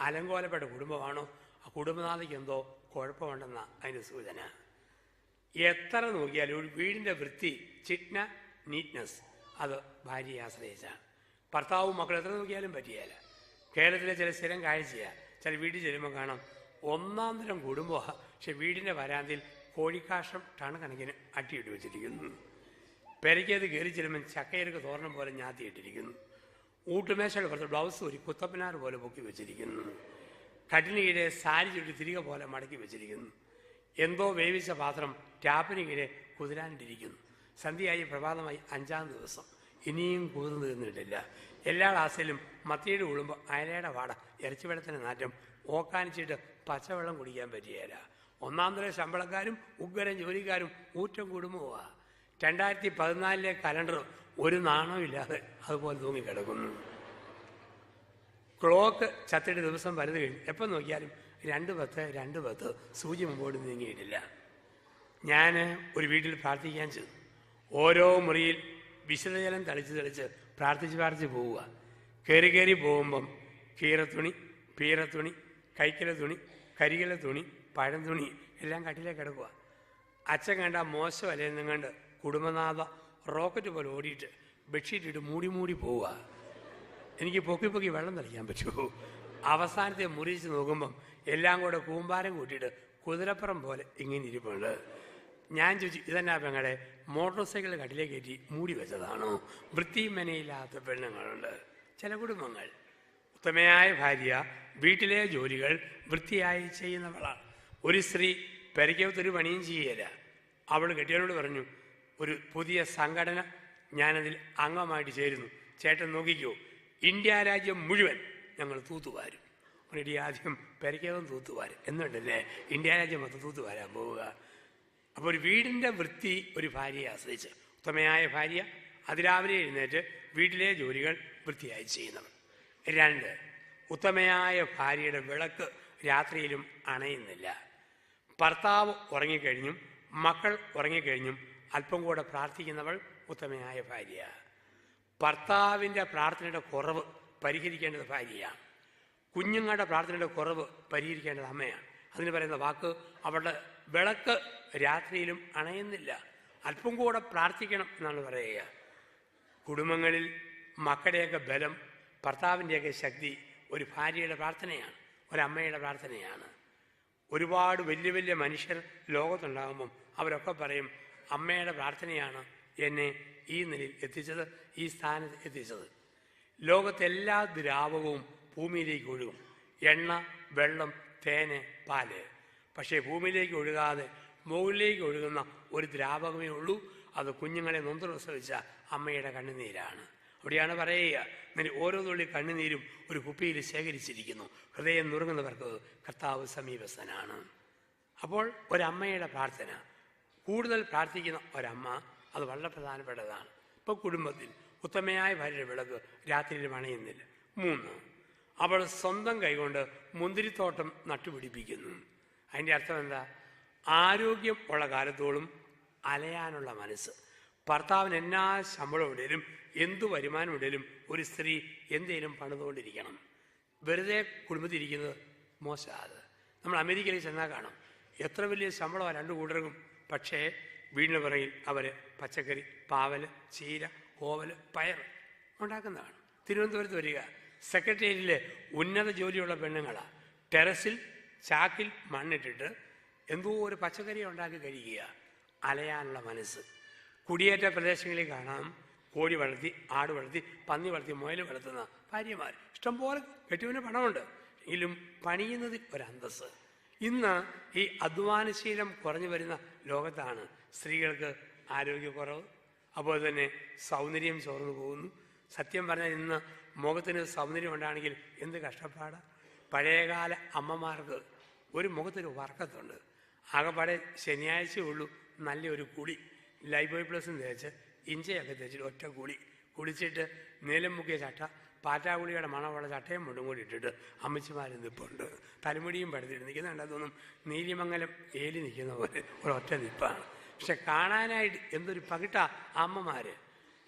അലങ്കോലപ്പെട്ട കുടുംബമാണോ? ആ കുടുംബനാഥയ്ക്ക് എന്തോ കുഴപ്പമുണ്ടെന്ന അതിന്റെ സൂചന. എത്ര നോക്കിയാലും ഒരു വീടിന്റെ വൃത്തി ചിറ്റ്ന നീറ്റ്നസ് അത് ഭാര്യയെ ആശ്രയിച്ചാണ്. ഭർത്താവും മക്കളും എത്ര നോക്കിയാലും പറ്റിയല്ല കേരളത്തിലെ ചില സ്ഥിരം കാഴ്ചയാണ് ചില വീട്ടിൽ ചെല്ലുമ്പോൾ കാണാം ഒന്നാം തരം കുടുംബമാണ് പക്ഷെ വീടിന്റെ വരാന്തിൽ കോഴിക്കാഷ്ടം ടൺ കണക്കിന് അട്ടിയിട്ട് വെച്ചിരിക്കുന്നു. പെരയ്ക്കത് കയറി ചെല്ലുമ്പോൾ ചക്കയിലൊക്കെ തോരണം പോലെ ഞാത്തിയിട്ടിരിക്കുന്നു. ഊട്ടുമേശയുടെ കുറച്ച് ബ്ലൗസ് ഒരു കുത്തപ്പനാർ പോലെ പൊക്കി വെച്ചിരിക്കുന്നു. കട്ടിന് സാരി ചുറ്റി തിരികെ പോലെ മടക്കി വെച്ചിരിക്കുന്നു. എന്തോ വേവിച്ച പാത്രം ടാപ്പിന് കീഴെ കുതിരാനിട്ടിരിക്കുന്നു. സന്ധ്യയായി പ്രഭാതമായി അഞ്ചാം ദിവസം. ഇനിയും കുതിർന്നു തീർന്നിട്ടില്ല. എല്ലാ ക്ലാസ്സിലും മത്തിയുടെ ഉളുമ്പോൾ അയലയുടെ വാട ഇറച്ചിവെള്ളത്തിന് നാറ്റം ഓക്കാനിച്ചിട്ട് പച്ചവെള്ളം കുടിക്കാൻ പറ്റിയല്ല ഒന്നാം തരം ശമ്പളക്കാരും ഉഗ്രം ജോലിക്കാരും ഊറ്റം കുടുംബവുമാണ് രണ്ടായിരത്തി പതിനാലിലെ കലണ്ടർ ഒരു നാണമില്ലാതെ അതുപോലെ തൂങ്ങിക്കിടക്കുന്നു ക്ലോക്ക് ചത്തിട്ട് ദിവസം വലുത് കഴിഞ്ഞു എപ്പം നോക്കിയാലും രണ്ട് പത്ത് രണ്ട് പത്ത് സൂചി മുമ്പോട്ട് നീങ്ങിയിട്ടില്ല. ഞാൻ ഒരു വീട്ടിൽ പ്രാർത്ഥിക്കാൻ ചെന്നു. ഓരോ മുറിയിൽ വിശുദ്ധജലം തളിച്ച് തളിച്ച് പ്രാർത്ഥിച്ച് പ്രാർത്ഥിച്ച് പോവുക. കയറി കയറി പോകുമ്പം കീറത്തുണി പീറത്തുണി കൈക്കല തുണി കരികല തുണി പഴം തുണി എല്ലാം കട്ടിലേക്ക് കിടക്കുക. അച്ഛൻ കണ്ട മോശമല്ലേ എന്നും കണ്ട് കുടുംബനാഥ റോക്കറ്റ് പോലെ ഓടിയിട്ട് ബെഡ്ഷീറ്റ് ഇട്ട് മൂടി മൂടി പോവുക. എനിക്ക് പൊക്കി പൊക്കി വെള്ളം തളിക്കാൻ പറ്റുമോ? അവസാനത്തെ മുറിച്ച് നോക്കുമ്പം എല്ലാം കൂടെ കൂമ്പാരം കൂട്ടിയിട്ട് കുതിരപ്പുറം പോലെ ഇങ്ങനെ ഇരിപ്പുണ്ട്. ഞാൻ ചോദിച്ചു ഇതെന്നാ പെങ്ങളെ മോട്ടോർ സൈക്കിൾ കട്ടിലേ കയറ്റി മൂടി വെച്ചതാണോ? വൃത്തിയും മെനയില്ലാത്ത പെണ്ണുങ്ങളുണ്ട്. ചില കുടുംബങ്ങൾ. ഉത്തമയായ ഭാര്യ വീട്ടിലെ ജോലികൾ വൃത്തിയായി ചെയ്യുന്നവളാണ്. ഒരു സ്ത്രീ പെരയ്ക്കകത്തൊരു പണിയും ചെയ്യല അവൾ കെട്ടിയവരോട് പറഞ്ഞു ഒരു പുതിയ സംഘടന ഞാനതിൽ അംഗമായിട്ട് ചേരുന്നു. ചേട്ടൻ നോക്കിക്കോ ഇന്ത്യ രാജ്യം മുഴുവൻ ഞങ്ങൾ തൂത്തുവാരും. അവരുടെ ആദ്യം പെരയ്ക്കകം തൂത്തുവാരും. എന്നുണ്ടല്ലേ? ഇന്ത്യ രാജ്യം മൊത്തം തൂത്തുവാരാൻ പോവുക. അപ്പോൾ ഒരു വീടിന്റെ വൃത്തി ഒരു ഭാര്യയെ ആശ്രയിച്ച്. ഉത്തമയായ ഭാര്യ അതിരാവിലെ എഴുന്നേറ്റ് വീട്ടിലെ ജോലികൾ വൃത്തിയായി ചെയ്യുന്നവർ രണ്ട് ഉത്തമയായ ഭാര്യയുടെ വിളക്ക് രാത്രിയിലും അണയുന്നില്ല. ഭർത്താവ് ഉറങ്ങിക്കഴിഞ്ഞും മക്കൾ ഉറങ്ങിക്കഴിഞ്ഞും അല്പം കൂടെ പ്രാർത്ഥിക്കുന്നവൾ ഉത്തമയായ ഭാര്യ. ഭർത്താവിന്റെ പ്രാർത്ഥനയുടെ കുറവ് പരിഹരിക്കേണ്ടത് ഭാര്യയാണ്. കുഞ്ഞുങ്ങളുടെ പ്രാർത്ഥനയുടെ കുറവ് പരിഹരിക്കേണ്ടത് അമ്മയാണ്. അതിന് പറയുന്ന വാക്ക് അവളുടെ വിളക്ക് രാത്രിയിലും അണയുന്നില്ല. അല്പം കൂടെ പ്രാർത്ഥിക്കണം എന്നാണ് പറയുക. കുടുംബങ്ങളിൽ മക്കളുടെയൊക്കെ ബലം ഭർത്താവിന്റെയൊക്കെ ശക്തി ഒരു ഭാര്യയുടെ പ്രാർത്ഥനയാണ് ഒരമ്മയുടെ പ്രാർത്ഥനയാണ്. ഒരുപാട് വലിയ വലിയ മനുഷ്യർ ലോകത്തുണ്ടാകുമ്പം അവരൊക്കെ പറയും അമ്മയുടെ പ്രാർത്ഥനയാണ് എന്നെ ഈ നിലയിൽ എത്തിച്ചത് ഈ സ്ഥാനത്ത് എത്തിച്ചത്. ലോകത്തെല്ലാ ദ്രാവകവും ഭൂമിയിലേക്ക് ഒഴുകും. എണ്ണ വെള്ളം തേന് പാൽ. പക്ഷേ ഭൂമിയിലേക്ക് ഒഴുകാതെ മുകളിലേക്ക് ഒഴുകുന്ന ഒരു ദ്രാവകമേ ഉള്ളൂ. അത് കുഞ്ഞുങ്ങളെ നൊന്ത് പ്രസവിച്ച അമ്മയുടെ കണ്ണുനീരാണ്. അവിടെയാണ് പറയുക ഇങ്ങനെ ഓരോ തുള്ളി കണ്ണുനീരും ഒരു കുപ്പിയിൽ ശേഖരിച്ചിരിക്കുന്നു. ഹൃദയം നുറുങ്ങുന്നവർക്ക് കർത്താവ് സമീപസ്ഥനാണ്. അപ്പോൾ ഒരമ്മയുടെ പ്രാർത്ഥന കൂടുതൽ പ്രാർത്ഥിക്കുന്ന ഒരമ്മ അത് വളരെ പ്രധാനപ്പെട്ടതാണ്. ഇപ്പോൾ കുടുംബത്തിൽ ഉത്തമയായ ഭാര്യ വിളക്ക് രാത്രിയിൽ മണയുന്നില്ല. മൂന്ന് അവൾ സ്വന്തം കൈകൊണ്ട് മുന്തിരിത്തോട്ടം നട്ടുപിടിപ്പിക്കുന്നു. അതിന്റെ അർത്ഥം എന്താ? ആരോഗ്യം ഉള്ള കാലത്തോളം അലയാനുള്ള മനസ്സ്. ഭർത്താവിന് എന്നാ ശമ്പളം ഉണ്ടെങ്കിലും എന്തു വരുമാനം ഉണ്ടെങ്കിലും ഒരു സ്ത്രീ എന്തേലും പണിതുകൊണ്ടിരിക്കണം. വെറുതെ കുടുംബത്തിരിക്കുന്നത് മോശമാണ് നമ്മൾ അമേരിക്കയിൽ ചെന്നാൽ കാണാം. എത്ര വലിയ ശമ്പളമാണ് രണ്ടു കൂട്ടർക്കും പക്ഷേ വീടിന് പുറകിൽ അവർ പച്ചക്കറി പാവൽ ചീര ഓവൽ പയർ ഉണ്ടാക്കുന്നതാണ്. തിരുവനന്തപുരത്ത് വരിക. സെക്രട്ടേറിയറ്റിലെ ഉന്നത ജോലിയുള്ള പെണ്ണുങ്ങളാണ് ടെറസിൽ ചാക്കിൽ മണ്ണിട്ടിട്ട് എന്തോ ഒരു പച്ചക്കറി ഉണ്ടാക്കി കഴിക്കുക. അലയാനുള്ള മനസ്സ്. കുടിയേറ്റ പ്രദേശങ്ങളിൽ കാണാം. കോഴി വളർത്തി ആട് വളർത്തി പന്നി വളർത്തി മുയൽ വളർത്തുന്ന ഭാര്യമാർ ഇഷ്ടംപോലെ കെട്ടിവിന് പണമുണ്ട്. എങ്കിലും പണിയുന്നതിൽ ഒരന്തസ് ഇന്ന് ഈ അധ്വാനശീലം കുറഞ്ഞു വരുന്ന ലോകത്താണ് സ്ത്രീകൾക്ക് ആരോഗ്യക്കുറവ് അതുപോലെ തന്നെ സൗന്ദര്യം ചോർന്നു പോകുന്നു. സത്യം പറഞ്ഞാൽ ഇന്ന് മുഖത്തിന് സൗന്ദര്യം ഉണ്ടാണെങ്കിൽ എന്ത് കഷ്ടപ്പാടാണ് പഴയകാല അമ്മമാർക്ക് ഒരു മുഖത്തൊരു വർക്കത്തുണ്ട്. ആകെപ്പാടെ ഉള്ളൂ നല്ലൊരു കുളി. ലൈബോയ് പ്ലസും തേച്ച് ഇഞ്ചയൊക്കെ തേച്ചിട്ട് ഒറ്റ കുളി. കുളിച്ചിട്ട് നീലം മുക്കിയ ചട്ട പാറ്റാകുളിയുടെ മണമുള്ള ചട്ടയും മുണ്ടും കൂടി ഇട്ടിട്ട് അമ്മച്ചിമാർ നിപ്പുണ്ട്. തലമുടിയും പടുത്തിട്ട് നിൽക്കുന്നുണ്ട്. അതൊന്നും നീലിമംഗലം ഏലി നിൽക്കുന്ന പോലെ ഒറ്റ നിപ്പാണ്. പക്ഷെ കാണാനായിട്ട് എന്തൊരു പകിട്ട അമ്മമാർ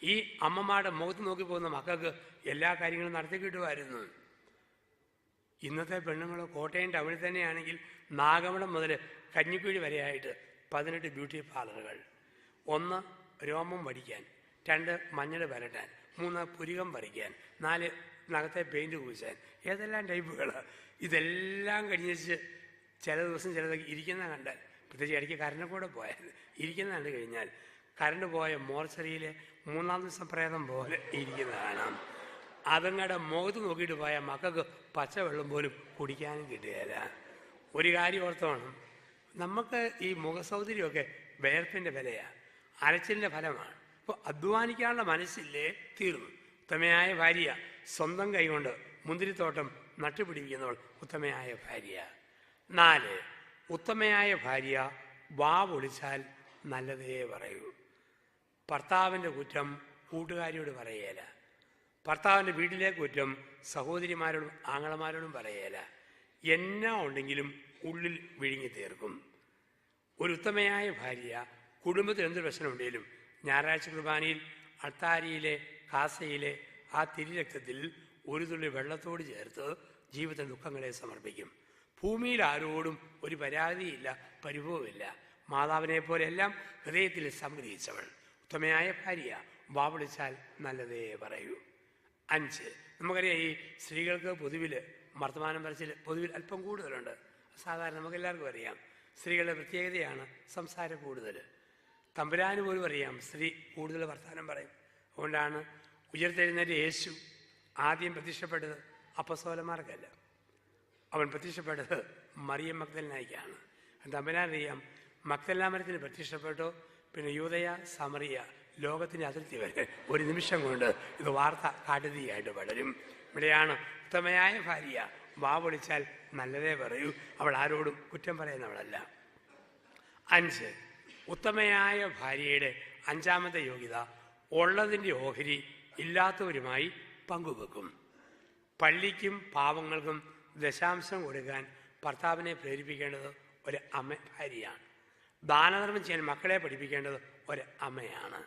ഈ അമ്മമാരുടെ മുഖത്ത് നോക്കി പോകുന്ന മക്കൾക്ക് എല്ലാ കാര്യങ്ങളും നടത്തി കിട്ടുമായിരുന്നു. ഇന്നത്തെ പെണ്ണുങ്ങൾ കോട്ടയം ടൗണിൽ തന്നെയാണെങ്കിൽ നാഗമണം മുതൽ കഞ്ഞിക്കുഴി വരെയായിട്ട് പതിനെട്ട് ബ്യൂട്ടി പാർലറുകൾ. ഒന്ന് രോമം വടിക്കാൻ രണ്ട് മഞ്ഞൾ വരട്ടാൻ മൂന്ന് പുരികം പറിക്കാൻ നാല് നഖത്തെ പെയിന്റ് കുഴിച്ചാൻ. ഏതെല്ലാം ടൈപ്പുകൾ ഇതെല്ലാം കഴിഞ്ഞിച്ച് ചില ദിവസം ചിലതൊക്കെ ഇരിക്കുന്ന കണ്ടാൽ പ്രത്യേകിച്ച് ഇടയ്ക്ക് കരണ്ട് കൂടെ പോയാൽ ഇരിക്കുന്ന കണ്ടു കഴിഞ്ഞാൽ കരണ്ട് പോയ മോർച്ചറിയിലെ മൂന്നാം ദിവസം പ്രേതം പോലെ ഇരിക്കുന്ന കാണാം. അതുങ്ങളുടെ മുഖത്ത് നോക്കിയിട്ട് പോയാൽ മക്കൾക്ക് പച്ചവെള്ളം പോലും കുടിക്കാനും കിട്ടുകയില്ല. ഒരു കാര്യം ഓർത്തോണം നമുക്ക് ഈ മുഖസൗന്ദര്യമൊക്കെ വേർപ്പിന്റെ വിലയാണ് അരച്ചിലിന്റെ ഫലമാണ്. അപ്പോൾ അധ്വാനിക്കാനുള്ള മനസ്സില്ലേ? തീർന്നു. ഉത്തമയായ ഭാര്യ സ്വന്തം കൈകൊണ്ട് മുന്തിരിത്തോട്ടം നട്ടുപിടിപ്പിക്കുന്നവൾ ഉത്തമയായ ഭാര്യ. നാല് ഉത്തമയായ ഭാര്യ വാ പൊളിച്ചാൽ നല്ലതേ പറയൂ. ഭർത്താവിന്റെ കുറ്റം കൂട്ടുകാരിയോട് പറയേല. ഭർത്താവിന്റെ വീട്ടിലെ കുറ്റം സഹോദരിമാരോടും ആങ്ങളമാരോടും പറയേല. എന്നാ ഉണ്ടെങ്കിലും ഉള്ളിൽ വിഴുങ്ങി തീർക്കും ഒരു ഉത്തമയായ ഭാര്യ കുടുംബത്തിൽ എന്ത് പ്രശ്നമുണ്ടെങ്കിലും ഞായറാഴ്ച കുർബാനയിൽ അൾത്താരിയിലെ കാസയിലെ ആ തിരിരക്തത്തിൽ ഒരു തുള്ളി വെള്ളത്തോട് ചേർത്ത് ജീവിത ദുഃഖങ്ങളെ സമർപ്പിക്കും. ഭൂമിയിൽ ആരോടും ഒരു പരാതിയില്ല പരിഭവമില്ല. മാതാവിനെ പോലെയെല്ലാം ഹൃദയത്തിൽ സംഗ്രഹിച്ചവൾ. ഉത്തമയായ ഭാര്യ വാവിളിച്ചാൽ നല്ലതേ പറയൂ. അഞ്ച് നമുക്കറിയാം ഈ സ്ത്രീകൾക്ക് പൊതുവിൽ വർത്തമാനം പറച്ചിൽ പൊതുവിൽ അല്പം കൂടുതലുണ്ട്. സാധാരണ നമുക്കെല്ലാവർക്കും അറിയാം. സ്ത്രീകളുടെ പ്രത്യേകതയാണ് സംസാരം കൂടുതൽ. തമ്പുരാന് പോലും അറിയാം. സ്ത്രീ കൂടുതൽ വർത്തമാനം പറയും. അതുകൊണ്ടാണ് ഉയർത്തെഴുന്നേറ്റ് യേശു ആദ്യം പ്രത്യക്ഷപ്പെട്ടത് അപ്പസോലന്മാർക്കല്ല അവൻ പ്രത്യക്ഷപ്പെട്ടത് മറിയം മക്തലിനായിക്കാണ് തമ്പുരാനറിയാം മക്തല്ലാമരത്തിന് പ്രത്യക്ഷപ്പെട്ടു? പിന്നെ യൂതയ സമറിയ ലോകത്തിന്റെ അതിർത്തി വരെ ഒരു നിമിഷം കൊണ്ട് ഇത് വാർത്ത കാട്ടുതീയായിട്ട് വളരും ഇവിടെയാണ് ഉത്തമയായ ഭാര്യ വാ വിളിച്ചാൽ നല്ലതേ പറയൂ. അവൾ ആരോടും കുറ്റം പറയുന്നവളല്ല. അഞ്ച് ഉത്തമയായ ഭാര്യയുടെ അഞ്ചാമത്തെ യോഗ്യത ഉള്ളതിന്റെ ഓഹരി ഇല്ലാത്തവരുമായി പങ്കുവെക്കും. പള്ളിക്കും പാവങ്ങൾക്കും ദശാംശം കൊടുക്കാൻ ഭർത്താവിനെ പ്രേരിപ്പിക്കേണ്ടത് ഒരു അമ്മ ഭാര്യയാണ്. ദാനധർമ്മം ചെയ്യാൻ മക്കളെ പഠിപ്പിക്കേണ്ടത് ഒരു അമ്മയാണ്.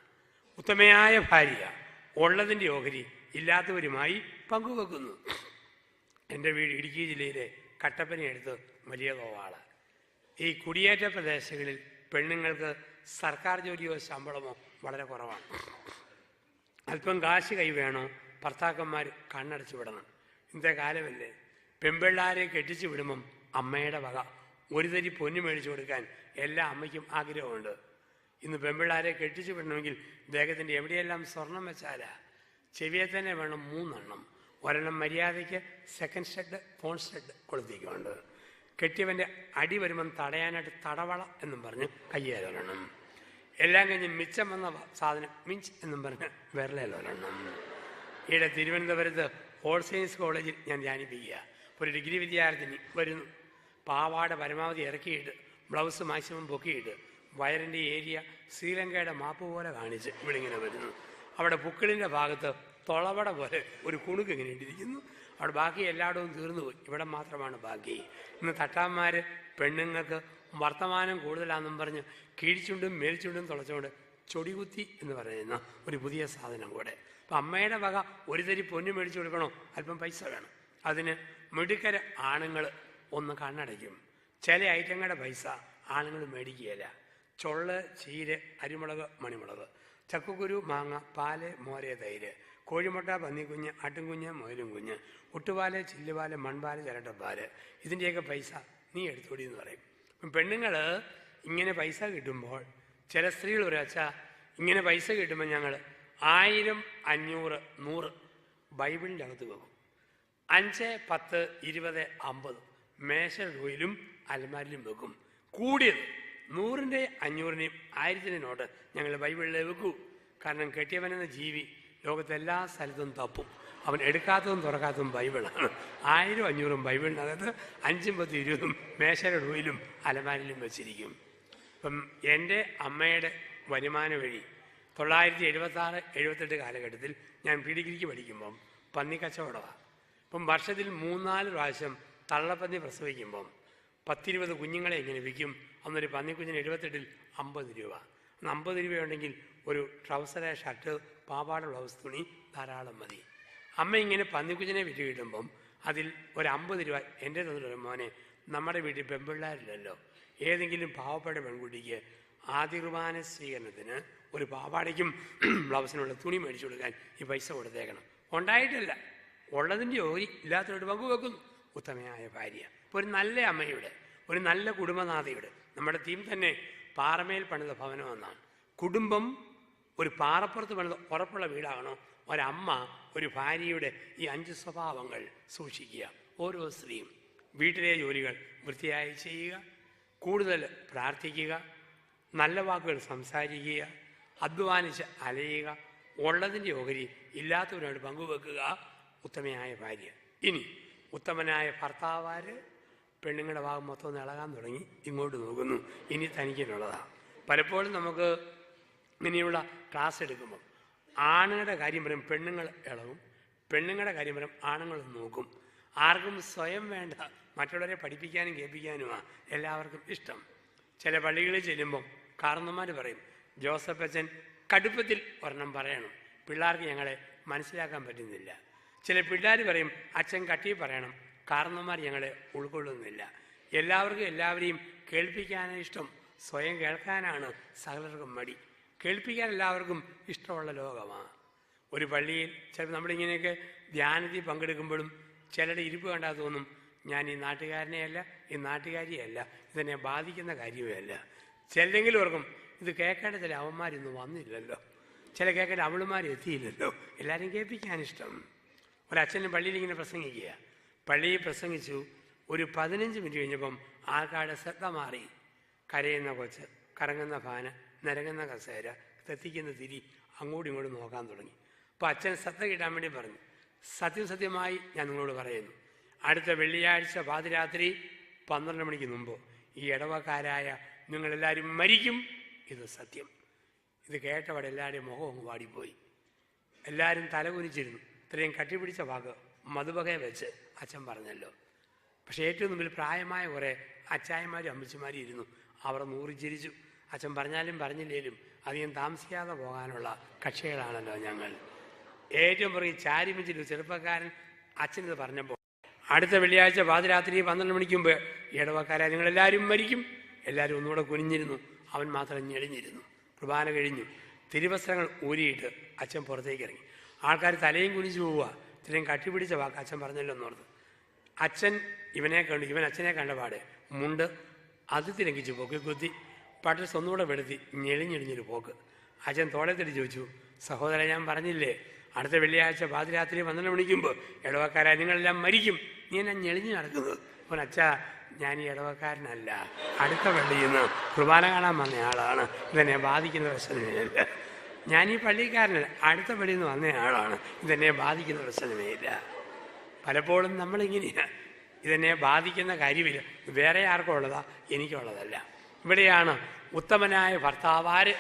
ഉത്തമയായ ഭാര്യ ഉള്ളതിന്റെ ഓഹരി ഇല്ലാത്തവരുമായി പങ്കുവെക്കുന്നു. എന്റെ വീട് ഇടുക്കി ജില്ലയിലെ കട്ടപ്പനയെടുത്ത് വലിയ കോവാൾ ഈ കുടിയേറ്റ പ്രദേശങ്ങളിൽ പെണ്ണുങ്ങൾക്ക് സർക്കാർ ജോലിയോ ശമ്പളമോ വളരെ കുറവാണ്. അല്പം കാശ് കൈ വേണോ ഭർത്താക്കന്മാർ കണ്ണടച്ചു വിടണം. ഇന്നത്തെ കാലമല്ലേ? പെൺപിള്ളാരെ കെട്ടിച്ചു വിടുമ്പം അമ്മയുടെ വക. ഒരു തരി പൊന്നു മേടിച്ചു കൊടുക്കാൻ എല്ലാ അമ്മയ്ക്കും ആഗ്രഹമുണ്ട്. ഇന്ന് പെൺപിള്ളാരെ കെട്ടിച്ചു വിടണമെങ്കിൽ ദേഹത്തിന്റെ എവിടെയെല്ലാം സ്വർണം വെച്ചാലാ? ചെവിയെ തന്നെ വേണം മൂന്നെണ്ണം. ഒരെണ്ണം മര്യാദയ്ക്ക് സെക്കൻഡ് ഷെഡ് ഫോൺ ഷെഡ് കൊളുത്തിക്കുണ്ട് കെട്ടിയവന്റെ അടി വരുമ്പം തടയാനായിട്ട് തടവള എന്നും പറഞ്ഞ് കയ്യേലൊരെണ്ണം എല്ലാം കഴിഞ്ഞ് മിച്ചം വന്ന സാധനം മിഞ്ച് എന്നും പറഞ്ഞ് വിരലേലൊരെണ്ണം ഇവിടെ തിരുവനന്തപുരത്ത് ഓൾ സയൻസ് കോളേജിൽ ഞാൻ ധ്യാനിപ്പിക്കുക. ഒരു ഡിഗ്രി വിദ്യാർത്ഥിനി വരുന്നു. പാവാട പരമാവധി ഇറക്കിയിട്ട് ബ്ലൗസ് മാക്സിമം പൊക്കിയിട്ട് വയറിന്റെ ഏരിയ ശ്രീലങ്കയുടെ മാപ്പ് പോലെ കാണിച്ച് ഇവിടിങ്ങനെ വരുന്നു. അവിടെ പുക്കിളിന്റെ ഭാഗത്ത് തൊളവട പോലെ ഒരു കുണുക്ക് ഇങ്ങനെ ഇട്ടിരിക്കുന്നു. അവിടെ ബാക്കി എല്ലായിടവും തീർന്നു പോയി. ഇവിടെ മാത്രമാണ് ബാക്കി ഇന്ന് തട്ടാന്മാർ പെണ്ണുങ്ങൾക്ക് വർത്തമാനം കൂടുതലാണെന്നും പറഞ്ഞ് കീഴ്ച്ചുണ്ടും മേൽച്ചുണ്ടും തുളച്ചുകൊണ്ട് ചൊടികുത്തി എന്ന് പറയുന്ന ഒരു പുതിയ സാധനം കൂടെ. അപ്പം അമ്മയുടെ വക ഒരു തരി പൊന്നു മേടിച്ചു കൊടുക്കണോ? അല്പം പൈസ വേണം. അതിന് മിടുക്കര ആണുങ്ങൾ ഒന്ന് കണ്ണടയ്ക്കും. ചില ഐറ്റങ്ങളുടെ പൈസ ആണുങ്ങൾ മേടിക്കുകയില്ല. ചൊള്ള് ചീര് അരിമുളക് മണിമുളക്. ചക്കക്കുരു മാങ്ങ പാൽ മോരെ തൈര്. കോഴിമുട്ട പന്നിക്കുഞ്ഞ് ആട്ടുംകുഞ്ഞ് മുയലും കുഞ്ഞ് ഒട്ടുപാൽ ചില്ലുപാൽ മൺപാൽ ചിരട്ടപ്പാൽ ഇതിന്റെയൊക്കെ പൈസ നീ എടുത്തോടി എന്ന് പറയും. അപ്പം പെണ്ണുങ്ങൾ ഇങ്ങനെ പൈസ കിട്ടുമ്പോൾ ചില സ്ത്രീകൾ ഒരു ഇങ്ങനെ പൈസ കിട്ടുമ്പോൾ ഞങ്ങൾ ആയിരം അഞ്ഞൂറ് നൂറ് ബൈബിളിന്റെ അകത്ത് വെക്കും. അഞ്ച് പത്ത് ഇരുപത് അമ്പത് മേശ ഡോയിലും അലമാരിലും വെക്കും. കൂടിയത് നൂറിന്റെ അഞ്ഞൂറിന്റെയും ആയിരത്തിന്റെ നോട്ട് ഞങ്ങൾ ബൈബിളിൽ വെക്കൂ. കാരണം കെട്ടിയവനെന്ന ജീവി ലോകത്തെ എല്ലാ സ്ഥലത്തും തപ്പും. അവൻ എടുക്കാത്തതും തുറക്കാത്തതും ബൈബിളാണ്. ആയിരം അഞ്ഞൂറും ബൈബിളിന് അതായത് അഞ്ചും പത്തും ഇരുപതും മേശയുടെ ഡോയിലും അലമാരിലും വെച്ചിരിക്കും. ഇപ്പം എന്റെ അമ്മയുടെ വരുമാന വഴി തൊള്ളായിരത്തി എഴുപത്തി ആറ് എഴുപത്തെട്ട് കാലഘട്ടത്തിൽ ഞാൻ പി ഡിഗ്രിക്ക് പഠിക്കുമ്പം പന്നി കച്ചവടമാണ്. ഇപ്പം വർഷത്തിൽ മൂന്നാൽ പ്രാവശ്യം തള്ളപ്പന്നി പ്രസവിക്കുമ്പം പത്തിരുപത് കുഞ്ഞുങ്ങളെ ഇങ്ങനെ വിൽക്കും? അന്നൊരു പന്നിക്കുഞ്ഞിന് എഴുപത്തെട്ടിൽ അമ്പത് രൂപ. അന്ന് അമ്പത് രൂപയുണ്ടെങ്കിൽ ഒരു ട്രൗസറെ ഷർട്ട് പാവാട ബ്ലൗസ് തുണി ധാരാളം മതി. അമ്മ ഇങ്ങനെ പന്നിക്കുഞ്ഞിനെ വിറ്റുകിടുമ്പം അതിൽ ഒരു അമ്പത് രൂപ എന്റെ തന്നിട്ട് മോനെ. നമ്മുടെ വീട്ടിൽ പെൺപിള്ളേരില്ലല്ലോ ഏതെങ്കിലും പാവപ്പെട്ട പെൺകുട്ടിക്ക് ആതിർവാന സ്വീകരണത്തിന് ഒരു പാവാടയ്ക്കും ബ്ലൗസിനുള്ള തുണി മേടിച്ചു കൊടുക്കാൻ ഈ പൈസ കൊടുത്തേക്കണം. ഉണ്ടായിട്ടില്ല. ഉള്ളതിന്റെ യോഗി ഇല്ലാത്തവരോട് പങ്കുവെക്കുന്നു. ഉത്തമയായ ഭാര്യ. ഇപ്പോൾ ഒരു നല്ല അമ്മയുടെ ഒരു നല്ല കുടുംബനാഥയുടെ നമ്മുടെ തീം തന്നെ പാറമേൽ പണിത ഭവനം എന്നാണ്. കുടുംബം ഒരു പാറപ്പുറത്ത് വേണത് ഉറപ്പുള്ള വീടാകണോ. ഒരമ്മ ഒരു ഭാര്യയുടെ ഈ അഞ്ച് സ്വഭാവങ്ങൾ സൂക്ഷിക്കുക. ഓരോ സ്ത്രീയും വീട്ടിലെ ജോലികൾ വൃത്തിയായി ചെയ്യുക കൂടുതൽ പ്രാർത്ഥിക്കുക നല്ല വാക്കുകൾ സംസാരിക്കുക അധ്വാനിച്ച് അലയുക ഉള്ളതിന്റെ ഓഹരി ഇല്ലാത്തവരോട് പങ്കുവെക്കുക ഉത്തമയായ ഭാര്യ. ഇനി ഉത്തമനായ ഭർത്താവാര് പെണ്ണുങ്ങളുടെ ഭാഗം മൊത്തം ഇളകാൻ തുടങ്ങി ഇങ്ങോട്ട് നോക്കുന്നു. ഇനി തനിക്കിനുള്ളതാണ് പലപ്പോഴും നമുക്ക് ഇങ്ങനെയുള്ള ക്ലാസ് എടുക്കുമ്പോൾ ആണുങ്ങളുടെ കാര്യം പറയും പെണ്ണുങ്ങൾ ഇളകും പെണ്ണുങ്ങളുടെ കാര്യം പറയും ആണുങ്ങൾ നോക്കും ആർക്കും സ്വയം വേണ്ട മറ്റുള്ളവരെ പഠിപ്പിക്കാനും കേൾപ്പിക്കാനുമാണ് എല്ലാവർക്കും ഇഷ്ടം. ചില പള്ളികളിൽ ചെല്ലുമ്പം കാരണന്മാർ പറയും ജോസഫ് അച്ഛൻ കടുപ്പത്തിൽ ഒരെണ്ണം പറയണം. പിള്ളേർക്ക് ഞങ്ങളെ മനസ്സിലാക്കാൻ പറ്റുന്നില്ല. ചില പിള്ളേർ പറയും അച്ഛൻ കട്ടി പറയണം. കാരണന്മാർ ഞങ്ങളെ ഉൾക്കൊള്ളുന്നില്ല. എല്ലാവർക്കും എല്ലാവരെയും കേൾപ്പിക്കാനാണ് ഇഷ്ടം. സ്വയം കേൾക്കാനാണ് സകലർക്കും മടി. കേൾപ്പിക്കാൻ എല്ലാവർക്കും ഇഷ്ടമുള്ള ലോകമാണ്. ഒരു പള്ളിയിൽ ചിലപ്പോൾ നമ്മളിങ്ങനെയൊക്കെ ധ്യാനത്തിൽ പങ്കെടുക്കുമ്പോഴും ചിലരുടെ ഇരിപ്പ് കണ്ടാൽ തോന്നും ഞാൻ ഈ നാട്ടുകാരനെയല്ല ഈ നാട്ടുകാരിയല്ല ഇതെന്നെ ബാധിക്കുന്ന കാര്യമേ അല്ല ചിലെങ്കിലും ഓർക്കും ഇത് കേൾക്കേണ്ട ചില അവന്മാരൊന്നും വന്നില്ലല്ലോ. ചില കേൾക്കേണ്ട അവളുമാർ എത്തിയില്ലല്ലോ. എല്ലാവരും കേൾപ്പിക്കാൻ ഇഷ്ടം. ഒരച്ഛനും പള്ളിയിൽ ഇങ്ങനെ പ്രസംഗിക്കുക. പള്ളിയിൽ പ്രസംഗിച്ചു. ഒരു പതിനഞ്ച് മിനിറ്റ് കഴിഞ്ഞപ്പം ആൾക്കാരുടെ ശ്രദ്ധ മാറി. കരയുന്ന കൊച്ച് കറങ്ങുന്ന ഫാന നിരങ്ങുന്ന കസേര തെത്തിക്കുന്ന തിരി അങ്ങോട്ടും ഇങ്ങോട്ടും നോക്കാൻ തുടങ്ങി. അപ്പോൾ അച്ഛൻ ശ്രദ്ധ കിട്ടാൻ വേണ്ടി പറഞ്ഞു. സത്യം സത്യമായി ഞാൻ നിങ്ങളോട് പറയുന്നു. അടുത്ത വെള്ളിയാഴ്ച പാതിരാത്രി പന്ത്രണ്ട് മണിക്ക് മുമ്പ് ഈ ഇടവക്കാരായ നിങ്ങളെല്ലാവരും മരിക്കും. ഇത് സത്യം. ഇത് കേട്ടവിടെ എല്ലാവരുടെയും മുഖം അങ്ങ് വാടിപ്പോയി. എല്ലാവരും തലകുനിച്ചിരുന്നു. ഇത്രയും കട്ടിപിടിച്ച വാക്ക് മധുവകയെ വെച്ച് അച്ഛൻ പറഞ്ഞല്ലോ. പക്ഷേ ഏറ്റവും മുമ്പിൽ പ്രായമായ കുറേ അച്ചായന്മാരും അമ്മച്ചിമാരും ഇരുന്നു. അവർ നൂറ് ചിരിച്ചു. അച്ഛൻ പറഞ്ഞാലും പറഞ്ഞില്ലേലും അധികം താമസിക്കാതെ പോകാനുള്ള കക്ഷികളാണല്ലോ ഞങ്ങൾ. ഏറ്റവും പുറകെ ചാരിമിച്ചിട്ട് ചെറുപ്പക്കാരൻ അച്ഛനത് പറഞ്ഞപ്പോൾ അടുത്ത വെള്ളിയാഴ്ച പാതിരാത്രി പന്ത്രണ്ട് മണിക്ക് മുമ്പ് ഇടവക്കാരെ നിങ്ങളെല്ലാവരും മരിക്കും. എല്ലാവരും ഒന്നുകൂടെ കുനിഞ്ഞിരുന്നു. അവൻ മാത്രം ഞെളിഞ്ഞിരുന്നു. കുർബാന കഴിഞ്ഞു. തിരുവസ്ത്രങ്ങൾ ഊരിയിട്ട് അച്ഛൻ പുറത്തേക്ക് ഇറങ്ങി. ആൾക്കാർ തലയും കുനിച്ചു പോവുക. ഇത്രയും കട്ടിപിടിച്ച വാക്ക് അച്ഛൻ പറഞ്ഞല്ലോ എന്നോർത്ത് അച്ഛൻ ഇവനെ കണ്ടു ഇവൻ അച്ഛനെ കണ്ട പാടെ. മുണ്ട് അത് ലംഘിച്ചു പോക്ക് കുത്തി പട്ടസ് ഒന്നുകൂടെ വെളുത്തി ഞെളിഞ്ഞെളിഞ്ഞൊരു പോക്ക്. അച്ഛൻ തോളത്തിട്ട് ചോദിച്ചു സഹോദരൻ ഞാൻ പറഞ്ഞില്ലേ അടുത്ത വെള്ളിയാഴ്ച പാതിരാത്രി പന്ത്രണ്ട് മണിക്കുമ്പോൾ ഇടവക്കാരായ നിങ്ങളെല്ലാം മരിക്കും. നീ എന്നെ ഞെളിഞ്ഞു നടക്കുന്നത്. അപ്പോൾ അച്ഛാ ഞാൻ ഈ ഇടവക്കാരനല്ല. അടുത്ത പള്ളിയിൽ നിന്ന് കുർബാന കാണാൻ വന്ന ആളാണ്. ഇതെന്നെ ബാധിക്കുന്ന പ്രശ്നമേയില്ല ഞാൻ ഈ പള്ളിക്കാരനല്ല അടുത്ത പള്ളിയിൽ നിന്ന് വന്ന ആളാണ്. ഇതെന്നെ ബാധിക്കുന്ന പ്രശ്നമേയില്ല പലപ്പോഴും നമ്മളിങ്ങനെയാണ് ഇതെന്നെ ബാധിക്കുന്ന കാര്യമില്ല. വേറെ ആർക്കും ഉള്ളതാ എനിക്കുള്ളതല്ല. ഇവിടെയാണ് ഉത്തമനായ ഭർത്താവാര്.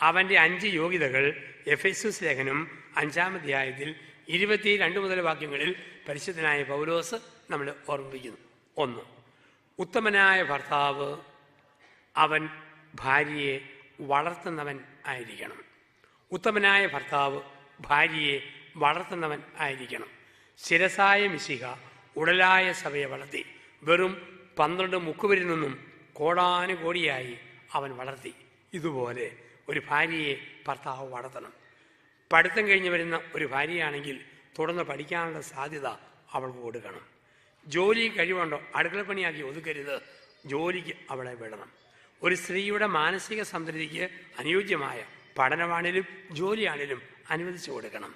അവന്റെ അഞ്ച് യോഗ്യതകൾ എഫ് എസ് ലേഖനം അഞ്ചാം അധ്യായത്തിൽ ഇരുപത്തി രണ്ട് മുതൽ വാക്യങ്ങളിൽ പരിശുദ്ധനായ പൗലോസ് നമ്മൾ ഓർമ്മിപ്പിക്കുന്നു. ഒന്ന് ഉത്തമനായ ഭർത്താവ് അവൻ ഭാര്യയെ വളർത്തുന്നവൻ ആയിരിക്കണം. ഉത്തമനായ ഭർത്താവ് ഭാര്യയെ വളർത്തുന്നവൻ ആയിരിക്കണം. ശിരസായ മിശിക ഉടലായ സഭയെ വളർത്തി. വെറും പന്ത്രണ്ട് മുക്കുവരിൽ നിന്നും കോടാനുകോടിയായി അവൻ വളർത്തി. ഇതുപോലെ ഒരു ഭാര്യയെ ഭർത്താവ് വളർത്തണം. പഠിത്തം കഴിഞ്ഞ് വരുന്ന ഒരു ഭാര്യയാണെങ്കിൽ തുടർന്ന് പഠിക്കാനുള്ള സാധ്യത അവൾക്ക് കൊടുക്കണം ജോലി കഴിവുണ്ടോ? അടുക്കളപ്പണിയാക്കി ഒതുക്കരുത്. ജോലിക്ക് അവളെ വിടണം. ഒരു സ്ത്രീയുടെ മാനസിക സംതൃപ്തിക്ക് അനുയോജ്യമായ പഠനമാണേലും ജോലിയാണേലും അനുവദിച്ചു കൊടുക്കണം.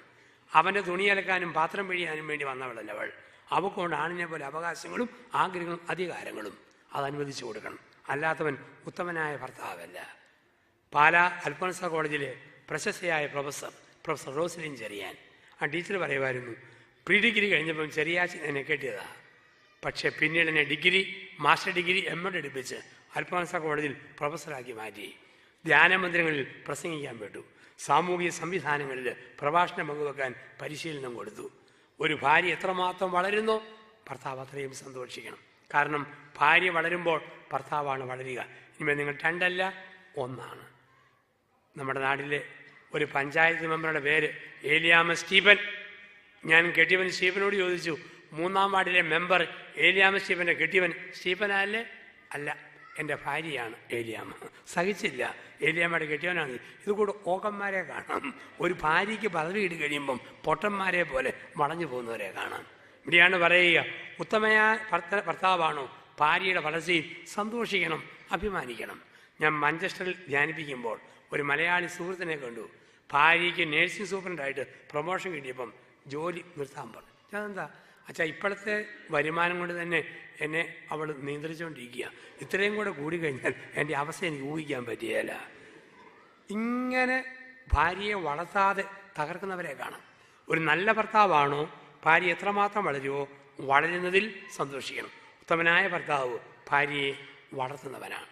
അവന്റെ തുണി അലക്കാനും പാത്രം പിഴിയാനും വേണ്ടി വന്നവളല്ല അവൾ. അവക്കൊണ്ട് ആണിനെ പോലെ അവകാശങ്ങളും ആഗ്രഹങ്ങളും അധികാരങ്ങളും അത് അനുവദിച്ചു കൊടുക്കണം. അല്ലാത്തവൻ ഉത്തമനായ ഭർത്താവല്ല. പാലാ അൽഫോൻസ കോളേജിലെ പ്രശസ്തയായ പ്രൊഫസർ പ്രൊഫസർ റോസ്ലിൻ ചെറിയാൻ. ആ ടീച്ചർ പറയുമായിരുന്നു പ്രീ ഡിഗ്രി കഴിഞ്ഞപ്പം ചെറിയാച്ചൻ എന്നെ കെട്ടിയതാ. പക്ഷേ പിന്നീട് എന്നെ degree master degree M Ed എടുപ്പിച്ച് Alphonsa കോളേജിൽ പ്രൊഫസറാക്കി മാറ്റി. ധ്യാനമന്ദിരങ്ങളിൽ പ്രസംഗിക്കാൻ വിട്ടു. സാമൂഹിക സംവിധാനങ്ങളിൽ പ്രഭാഷണം പങ്കുവെക്കാൻ പരിശീലനം കൊടുത്തു. ഒരു ഭാര്യ എത്രമാത്രം വളരുന്നോ ഭർത്താവ് അത്രയും സന്തോഷിക്കണം. കാരണം ഭാര്യ വളരുമ്പോൾ ഭർത്താവാണ് വളരുക. ഇനിമേൽ നിങ്ങൾ രണ്ടല്ല ഒന്നാണ്. നമ്മുടെ നാട്ടിലെ ഒരു പഞ്ചായത്ത് മെമ്പറുടെ പേര് ഏലിയാമ സ്റ്റീഫൻ. ഞാൻ കെട്ടിയവൻ സ്റ്റീഫനോട് ചോദിച്ചു മൂന്നാം വാർഡിലെ മെമ്പർ ഏലിയാമ സ്റ്റീഫന്റെ കെട്ടിയവൻ സ്റ്റീഫനല്ലേ? അല്ല എന്റെ ഭാര്യയാണ് ഏലിയാമ സഹിച്ചില്ല. ഏലിയാമ്മയുടെ കെട്ടിയവനാണ്. ഇത് കൂടെ ഓക്കന്മാരെ കാണാം. ഒരു ഭാര്യയ്ക്ക് പദവി ഇട്ട് കഴിയുമ്പം പൊട്ടന്മാരെ പോലെ വളഞ്ഞു പോകുന്നവരെ കാണാം. ഇവിടെയാണ് പറയുക ഉത്തമയായ ഭർത്ത ഭർത്താവാണോ ഭാര്യയുടെ വളർച്ചയിൽ സന്തോഷിക്കണം അഭിമാനിക്കണം. ഞാൻ മഞ്ചസ്റ്ററിൽ ധ്യാനിപ്പിക്കുമ്പോൾ ഒരു മലയാളി സുഹൃത്തിനെ കണ്ടു. ഭാര്യയ്ക്ക് നേഴ്സിംഗ് സൂപ്രണ്ടായിട്ട് പ്രൊമോഷൻ കിട്ടിയപ്പം ജോലി നിർത്താൻ പറഞ്ഞു. അതെന്താ അച്ഛാ ഇപ്പോഴത്തെ വരുമാനം കൊണ്ട് തന്നെ എന്നെ അവൾ നിയന്ത്രിച്ചുകൊണ്ടിരിക്കുക ഇത്രയും കൂടെ കൂടി കഴിഞ്ഞാൽ എന്റെ അവസ്ഥ എനിക്ക് ഊഹിക്കാൻ പറ്റിയല്ല ഇങ്ങനെ ഭാര്യയെ വളർത്താതെ തകർക്കുന്നവരെ കാണാം. ഒരു നല്ല ഭർത്താവാണോ ഭാര്യ എത്രമാത്രം വളരുമോ വളരുന്നതിൽ സന്തോഷിക്കണം. ഉത്തമനായ ഭർത്താവ് ഭാര്യയെ വളർത്തുന്നവനാണ്.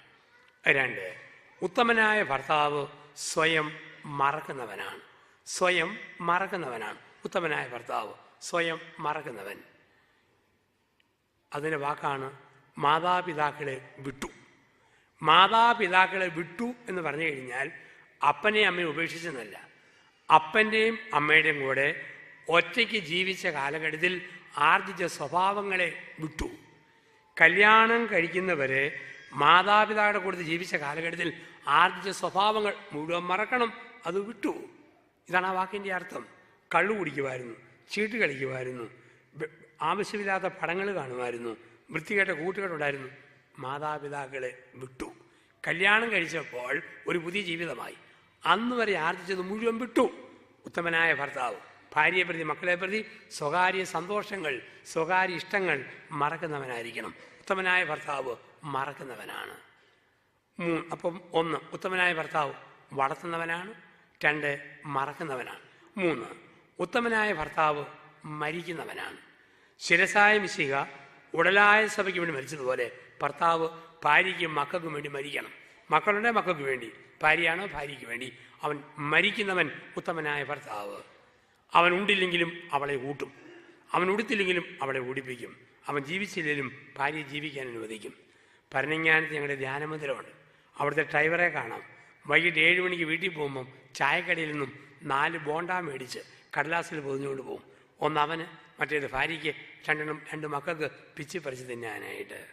രണ്ട് ഉത്തമനായ ഭർത്താവ് സ്വയം മറക്കുന്നവനാണ്. സ്വയം മറക്കുന്നവനാണ്. ഉത്തമനായ ഭർത്താവ് സ്വയം മറക്കുന്നവൻ. അതിന്റെ വാക്കാണ് മാതാപിതാക്കളെ വിട്ടു. മാതാപിതാക്കളെ വിട്ടു എന്ന് പറഞ്ഞു കഴിഞ്ഞാൽ അപ്പനെയും അമ്മയും ഉപേക്ഷിച്ചെന്നല്ല. അപ്പന്റെയും അമ്മയുടെയും കൂടെ ഒറ്റയ്ക്ക് ജീവിച്ച കാലഘട്ടത്തിൽ ആർജിച്ച സ്വഭാവങ്ങളെ വിട്ടു. കല്യാണം കഴിക്കുന്നവരെ മാതാപിതാക്കളുടെ കൂടെ ജീവിച്ച കാലഘട്ടത്തിൽ ആർജിച്ച സ്വഭാവങ്ങൾ മുഴുവൻ മറക്കണം. അത് വിട്ടു. ഇതാണ് ആ വാക്കിന്റെ അർത്ഥം. കള്ളു കുടിക്കുമായിരുന്നു ചീട്ട് കളിക്കുമായിരുന്നു ആവശ്യമില്ലാത്ത പടങ്ങൾ കാണുമായിരുന്നു വൃത്തികെട്ട കൂട്ടുകളുണ്ടായിരുന്നു മാതാപിതാക്കളെ വിട്ടു. കല്യാണം കഴിച്ചപ്പോൾ ഒരു പുതിയ ജീവിതമായി. അന്ന് വരെ ആർജിച്ചത് മുഴുവൻ വിട്ടു. ഉത്തമനായ ഭർത്താവ്. ഭാര്യയെ പ്രതി മക്കളെ പ്രതി സ്വകാര്യ സന്തോഷങ്ങൾ സ്വകാര്യ ഇഷ്ടങ്ങൾ മറക്കുന്നവനായിരിക്കണം. ഉത്തമനായ ഭർത്താവ് മറക്കുന്നവനാണ്. അപ്പം ഒന്ന് ഉത്തമനായ ഭർത്താവ് വളർത്തുന്നവനാണ്. രണ്ട് മറക്കുന്നവനാണ്. മൂന്ന് ഉത്തമനായ ഭർത്താവ് മരിക്കുന്നവനാണ്. ശിരസായ മിശിക ഉടലായ സഭയ്ക്ക് വേണ്ടി മരിച്ചതുപോലെ ഭർത്താവ് ഭാര്യയ്ക്കും മക്കൾക്കും വേണ്ടി മരിക്കണം. മക്കളുടെ മക്കൾക്ക് വേണ്ടി ഭാര്യയാണോ ഭാര്യയ്ക്ക് വേണ്ടി അവൻ മരിക്കുന്നവൻ ഉത്തമനായ ഭർത്താവ്. അവൻ ഉണ്ടില്ലെങ്കിലും അവളെ ഊട്ടും. അവൻ ഉടുത്തില്ലെങ്കിലും അവളെ ഓടിപ്പിക്കും. അവൻ ജീവിച്ചില്ലെങ്കിലും ഭാര്യയെ ജീവിക്കാൻ അനുവദിക്കും. ഭരണങ്ങാനത്ത് ഞങ്ങളുടെ ധ്യാനമന്ദിരമാണ്. അവിടുത്തെ ഡ്രൈവറെ കാണാം. വൈകിട്ട് ഏഴ് മണിക്ക് വീട്ടിൽ പോകുമ്പം ചായക്കടയിൽ നിന്നും നാല് ബോണ്ട മേടിച്ച് കടലാസിൽ പൊതിഞ്ഞുകൊണ്ട് പോകും. ഒന്ന് അവന് മറ്റേത് ഭാര്യയ്ക്ക് രണ്ടെണ്ണം രണ്ട് മക്കൾക്ക് പിച്ചി പറിച്ച് തിന്നാനായിട്ട്.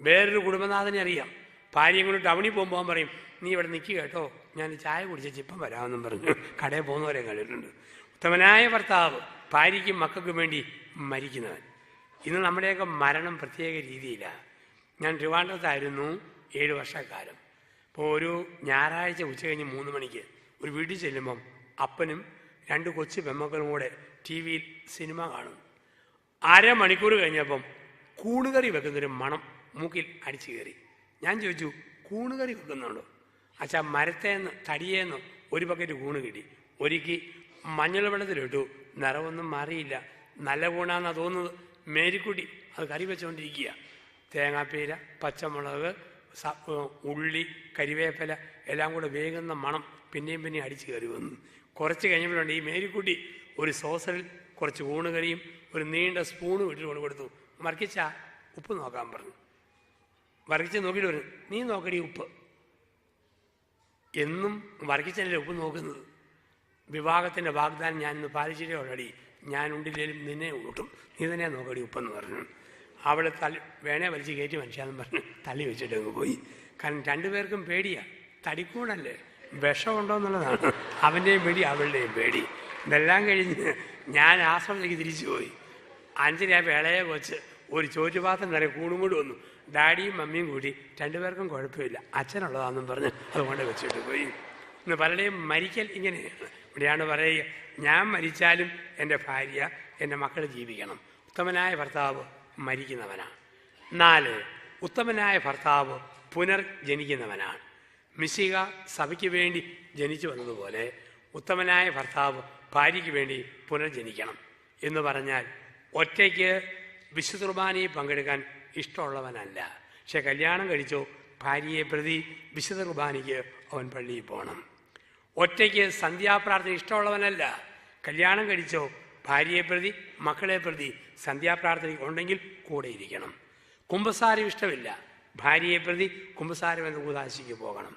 വേറൊരു കുടുംബനാഥനെ അറിയാം. ഭാര്യയും കൊണ്ട് ടൗണിൽ പോകുമ്പോൾ പറയും നീ ഇവിടെ നിൽക്കുക കേട്ടോ. ഞാൻ ചായ കുടിച്ച ചിപ്പം വരാമെന്നും പറഞ്ഞു. കടയിൽ പോകുന്നവരെ കണ്ടിട്ടുണ്ട്. ഉത്തമനായ ഭർത്താവ് ഭാര്യയ്ക്കും മക്കൾക്കും വേണ്ടി മരിക്കുന്നവൻ. ഇന്ന് നമ്മുടെയൊക്കെ മരണം പ്രത്യേക രീതിയിലാണ് ഞാൻ ട്രിവാൻഡ്രത്തായിരുന്നു ഏഴ് വർഷക്കാലം. അപ്പോൾ ഒരു ഞായറാഴ്ച ഉച്ച കഴിഞ്ഞ് മൂന്ന് മണിക്ക് ഒരു വീട്ടിൽ ചെല്ലുമ്പം അപ്പനും രണ്ട് കൊച്ചു പെമ്മക്കളും കൂടെ ടി വിയിൽ സിനിമ കാണും. അരമണിക്കൂർ കഴിഞ്ഞപ്പം കൂണുകറി വെക്കുന്നൊരു മണം മൂക്കിൽ അടിച്ചു കയറി. ഞാൻ ചോദിച്ചു കൂണുകറി വെക്കുന്നുണ്ടോ? അച്ഛാ മരത്തേന്ന് തടിയേന്ന് ഒരു പക്കറ്റ് കൂണ് കിട്ടി. ഒരുക്കി മഞ്ഞൾ വെള്ളത്തിലിട്ടു. നിറവൊന്നും മാറിയില്ല. നല്ല ഗുണാന്നാ തോന്നുന്നത്. മേരിക്കുടി അത് കറി വെച്ചുകൊണ്ടിരിക്കുക തേങ്ങാപ്പീര പച്ചമുളക് ഉള്ളി കരിവേപ്പില എല്ലാം കൂടെ വേകുന്ന മണം പിന്നെയും പിന്നെയും അടിച്ചു കയറി വന്നു. കുറച്ച് കഴിഞ്ഞപ്പോഴുണ്ട് ഈ മേരിക്കുട്ടി ഒരു സോസറിൽ കുറച്ച് ഊണുകറിയും ഒരു നീണ്ട സ്പൂണും ഇട്ട് കൊണ്ട് കൊടുത്തു. മറിക്കിച്ച ഉപ്പ് നോക്കാൻ പറഞ്ഞു. വർക്കിച്ച് നോക്കിയിട്ട് പറഞ്ഞു നീ നോക്കടി ഉപ്പ്. എന്നും വർക്കിച്ചല്ലേ ഉപ്പ് നോക്കുന്നത്? വിവാഹത്തിന്റെ വാഗ്ദാനം ഞാൻ ഇന്ന് പാലിച്ചിട്ടേ ഉള്ളടി ഞാൻ ഉണ്ടില്ലേലും നിന്നെ ഊട്ടും. നീ തന്നെ നോക്കടി ഉപ്പെന്ന് പറഞ്ഞു. അവളെ തള്ളി വേണേ വലിച്ച് കയറ്റി മനുഷ്യാന്ന് പറഞ്ഞു തള്ളി വെച്ചിട്ട് അങ്ങ് പോയി. കാരണം രണ്ടുപേർക്കും പേടിയാ. തടിക്കൂടല്ലേ. വിഷമുണ്ടോ എന്നുള്ളതാണ് അവന്റെയും പേടി അവളുടെയും പേടി. ഇതെല്ലാം കഴിഞ്ഞ് ഞാൻ ആശ്രമത്തിലേക്ക് തിരിച്ചു പോയി. അഞ്ചര വേളയെ വെച്ച് ഒരു ചോറ്റുപാത്രം നിറയെ കൂടും കൂടി വന്നു. ഡാഡിയും മമ്മിയും കൂടി രണ്ടുപേർക്കും കുഴപ്പമില്ല. അച്ഛനുള്ളതാണെന്നും പറഞ്ഞ് അതുകൊണ്ട് വെച്ചിട്ട് പോയി. ഇന്ന് പലരുടെയും മരിക്കൽ ഇങ്ങനെയാണ്. ഇവിടെയാണ് പറയുക ഞാൻ മരിച്ചാലും എന്റെ ഭാര്യ എന്റെ മക്കൾ ജീവിക്കണം. ഉത്തമനായ ഭർത്താവ് മരിക്കുന്നവനാണ്. നാല് ഉത്തമനായ ഭർത്താവ് പുനർജനിക്കുന്നവനാണ്. മിശിക സഭയ്ക്ക് വേണ്ടി ജനിച്ചു വന്നതുപോലെ ഉത്തമനായ ഭർത്താവ് ഭാര്യയ്ക്ക് വേണ്ടി പുനർജനിക്കണം. എന്ന് പറഞ്ഞാൽ ഒറ്റയ്ക്ക് വിശുദ്ധ കുർബാനയിൽ പങ്കെടുക്കാൻ ഇഷ്ടമുള്ളവനല്ല. പക്ഷെ കല്യാണം കഴിച്ചോ ഭാര്യയെ പ്രതി വിശുദ്ധ കുർബാനയ്ക്ക് അവൻ പള്ളിയിൽ പോകണം. ഒറ്റയ്ക്ക് സന്ധ്യാപ്രാർത്ഥന ഇഷ്ടമുള്ളവനല്ല. കല്യാണം കഴിച്ചോ ഭാര്യയെ പ്രതി മക്കളെ പ്രതി സന്ധ്യാപ്രാർത്ഥന ഉണ്ടെങ്കിൽ കൂടെ ഇരിക്കണം. കുംഭസാരം ഇഷ്ടമില്ല. ഭാര്യയെ പ്രതി കുംഭസാരം എന്ന കൂതാശിക്ക് പോകണം.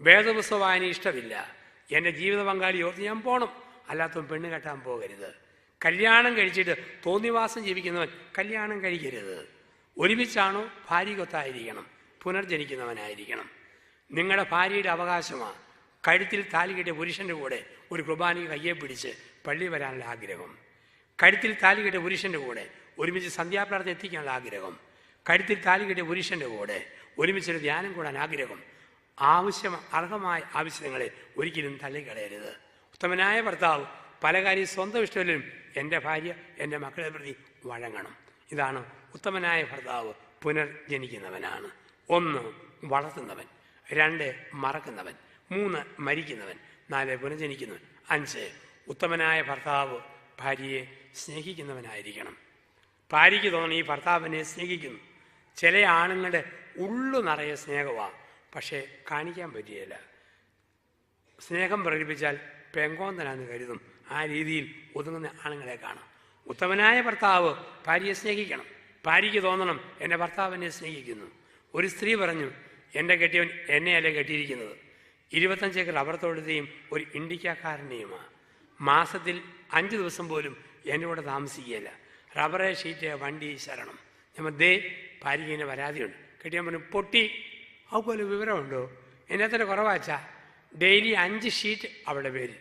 വേദപുസ്തക വായന ഇഷ്ടമില്ല. എന്റെ ജീവിത പങ്കാളി ഓർത്ത് ഞാൻ പോകണം അല്ലാത്തവൻ പെണ്ണ് കെട്ടാൻ പോകരുത്. കല്യാണം കഴിച്ചിട്ട് തോന്നിവാസം ജീവിക്കുന്നവൻ കല്യാണം കഴിക്കരുത്. ഒരുമിച്ചാണോ ഭാര്യകൊത്തായിരിക്കണം പുനർജനിക്കുന്നവനായിരിക്കണം. നിങ്ങളുടെ ഭാര്യയുടെ അവകാശമാണ് കഴുത്തിൽ താലി കെട്ടിയ പുരുഷന്റെ കൂടെ ഒരു കുർബാനയ്ക്ക് കയ്യെ പിടിച്ച് പള്ളി വരാനുള്ള ആഗ്രഹം. കഴുത്തിൽ താലി കെട്ടിയ പുരുഷന്റെ കൂടെ ഒരുമിച്ച് സന്ധ്യാപ്രാർത്ഥന എത്തിക്കാനുള്ള ആഗ്രഹം. കഴുത്തിൽ താലി കെട്ടിയ പുരുഷന്റെ കൂടെ ഒരുമിച്ചൊരു ധ്യാനം കൂടാൻ ആഗ്രഹം. ആവശ്യം അർഹമായ ആവശ്യങ്ങളെ ഒരിക്കലും തള്ളിക്കളയരുത്. ഉത്തമനായ ഭർത്താവ് പല കാര്യം സ്വന്തം ഇഷ്ടമില്ലും എന്റെ ഭാര്യ എന്റെ മക്കളെ പ്രതി വഴങ്ങണം. ഇതാണ് ഉത്തമനായ ഭർത്താവ് പുനർജനിക്കുന്നവനാണ്. ഒന്ന് വളർത്തുന്നവൻ. രണ്ട് മറക്കുന്നവൻ. മൂന്ന് മരിക്കുന്നവൻ നാല് പുനർജനിക്കുന്നവൻ അഞ്ച് ഉത്തമനായ ഭർത്താവ് ഭാര്യയെ സ്നേഹിക്കുന്നവനായിരിക്കണം. ഭാര്യയ്ക്ക് തോന്നണം ഈ ഭർത്താവിനെ സ്നേഹിക്കുന്നു. ചില ആണുങ്ങളുടെ ഉള്ളു നിറയെ സ്നേഹമാണ് പക്ഷേ കാണിക്കാൻ പറ്റിയല്ല സ്നേഹം പ്രകടിപ്പിച്ചാൽ പെങ്കോന്തനാന്ന് കരുതും. ആ രീതിയിൽ ഒതുങ്ങുന്ന ആണുങ്ങളെ കാണാം. ഉത്തമനായ ഭർത്താവ് ഭാര്യയെ സ്നേഹിക്കണം. ഭാര്യയ്ക്ക് തോന്നണം എന്റെ ഭർത്താവിനെ സ്നേഹിക്കുന്നു. ഒരു സ്ത്രീ പറഞ്ഞു എന്റെ കെട്ടിയവൻ എന്നെയല്ലേ കെട്ടിയിരിക്കുന്നത്? ഇരുപത്തഞ്ച് റബ്ബർ തൊഴുതയും ഒരു ഇന്ത്യക്കാരനെയുമാണ് മാസത്തിൽ അഞ്ച് ദിവസം പോലും എന്റെ കൂടെ താമസിക്കുകയില്ല. റബ്ബറെ ഷീറ്റ് വണ്ടി ശരണം. നമ്മൾ ദേ ഭാര്യയ്ക്ക് പരാതിയുണ്ട്. കിട്ടിയാൽ പറഞ്ഞു പൊട്ടി അതുപോലെ വിവരമുണ്ടോ? എന്നെ തന്നെ കുറവാച്ചാ ഡെയിലി അഞ്ച് ഷീറ്റ് അവളുടെ പേര്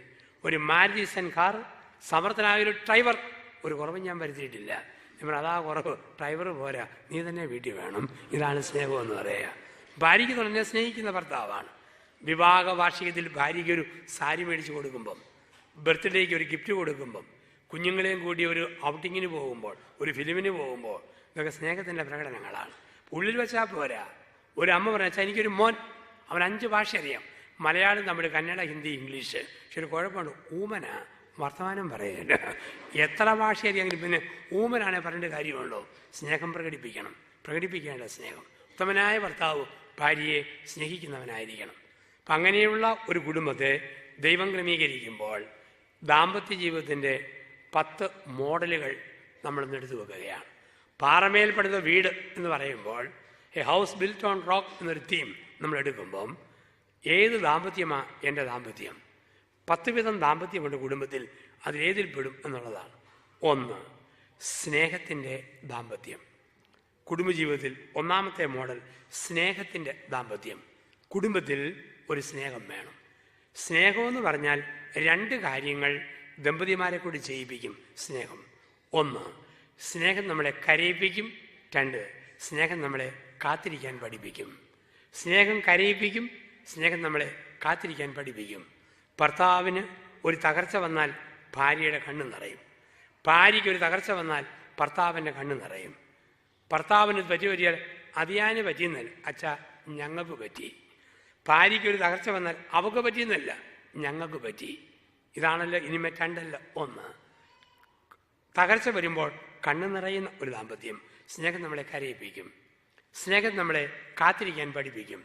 ഒരു മാരുതി സെൻ കാർ സമർത്ഥനായ ഒരു ഡ്രൈവർ. ഒരു കുറവ് ഞാൻ വരുത്തിയിട്ടില്ല. നമ്മൾ അതാ കുറവ്. ഡ്രൈവർ പോരാ. നീ തന്നെ വീട്ടിൽ വേണം. ഇതാണ് സ്നേഹം എന്ന് പറയുക ഭാര്യയ്ക്ക് തുടങ്ങിയ സ്നേഹിക്കുന്ന ഭർത്താവാണ്. വിവാഹ വാർഷികത്തിൽ ഭാര്യയ്ക്ക് ഒരു സാരി മേടിച്ച് കൊടുക്കുമ്പം ബർത്ത്ഡേക്ക് ഒരു ഗിഫ്റ്റ് കൊടുക്കുമ്പം കുഞ്ഞുങ്ങളെയും കൂടി ഒരു ഔട്ടിങ്ങിന് പോകുമ്പോൾ ഒരു ഫിലിമിന് പോകുമ്പോൾ ഇതൊക്കെ സ്നേഹത്തിന്റെ പ്രകടനങ്ങളാണ്. ഉള്ളിൽ വെച്ചാൽ പോരാ. ഒരു അമ്മ പറഞ്ഞാൽ എനിക്കൊരു മോൻ. അവൻ അഞ്ച് ഭാഷ അറിയാം. മലയാളം തമിഴ് കന്നഡ ഹിന്ദി ഇംഗ്ലീഷ്. പക്ഷെ ഒരു കുഴപ്പമുണ്ട്. ഊമന. വർത്തമാനം പറയില്ല എത്ര ഭാഷ അറിയാമെങ്കിലും പിന്നെ ഊമനാണെ പറഞ്ഞിട്ട് കാര്യമുണ്ടോ സ്നേഹം പ്രകടിപ്പിക്കണം. പ്രകടിപ്പിക്കേണ്ട സ്നേഹം. ഉത്തമനായ ഭർത്താവ് ഭാര്യയെ സ്നേഹിക്കുന്നവനായിരിക്കണം. അപ്പം അങ്ങനെയുള്ള ഒരു കുടുംബത്തെ ദൈവം ക്രമീകരിക്കുമ്പോൾ ദാമ്പത്യ ജീവിതത്തിന്റെ പത്ത് മോഡലുകൾ നമ്മൾ എടുത്തു വെക്കുകയാണ്. പാറമേൽ പണിത വീട് എന്ന് പറയുമ്പോൾ a house built on rock എന്നൊരു തീം നമ്മൾ എടുക്കുമ്പം ഏത് ദാമ്പത്യമാണ് എന്റെ ദാമ്പത്യം? പത്ത് വിധം ദാമ്പത്യമുണ്ട് കുടുംബത്തിൽ അതിലേതിൽ പെടും എന്നുള്ളതാണ്. ഒന്ന് സ്നേഹത്തിന്റെ ദാമ്പത്യം. കുടുംബജീവിതത്തിൽ ഒന്നാമത്തെ മോഡൽ സ്നേഹത്തിന്റെ ദാമ്പത്യം. കുടുംബത്തിൽ ഒരു സ്നേഹം വേണം. സ്നേഹമെന്ന് പറഞ്ഞാൽ രണ്ട് കാര്യങ്ങൾ ദമ്പതിമാരെ കൂടി ചെയ്യിപ്പിക്കും സ്നേഹം. ഒന്ന് സ്നേഹം നമ്മളെ കരയിപ്പിക്കും. രണ്ട് സ്നേഹം നമ്മളെ കാത്തിരിക്കാൻ പഠിപ്പിക്കും. സ്നേഹം കരയിപ്പിക്കും സ്നേഹം നമ്മളെ കാത്തിരിക്കാൻ പഠിപ്പിക്കും. ഭർത്താവിന് ഒരു തകർച്ച വന്നാൽ ഭാര്യയുടെ കണ്ണ് നിറയും. ഭാര്യയ്ക്ക് ഒരു തകർച്ച വന്നാൽ ഭർത്താവിന്റെ കണ്ണ് നിറയും. ഭർത്താവിന് പറ്റി പറ്റിയാൽ അതിയാന് പറ്റിയെന്നല്ല. അച്ഛ ഞങ്ങൾക്ക് പറ്റി. ഭാര്യയ്ക്ക് ഒരു തകർച്ച വന്നാൽ അവക്ക് പറ്റിയെന്നല്ല ഞങ്ങൾക്ക് പറ്റി. ഇതാണല്ലോ ഇനിമേ രണ്ടല്ല ഒന്ന്. തകർച്ച വരുമ്പോൾ കണ്ണു നിറയുന്ന ഒരു ദാമ്പത്യം സ്നേഹം നമ്മളെ കരയിപ്പിക്കും. സ്നേഹം നമ്മളെ കാത്തിരിക്കാൻ പഠിപ്പിക്കും.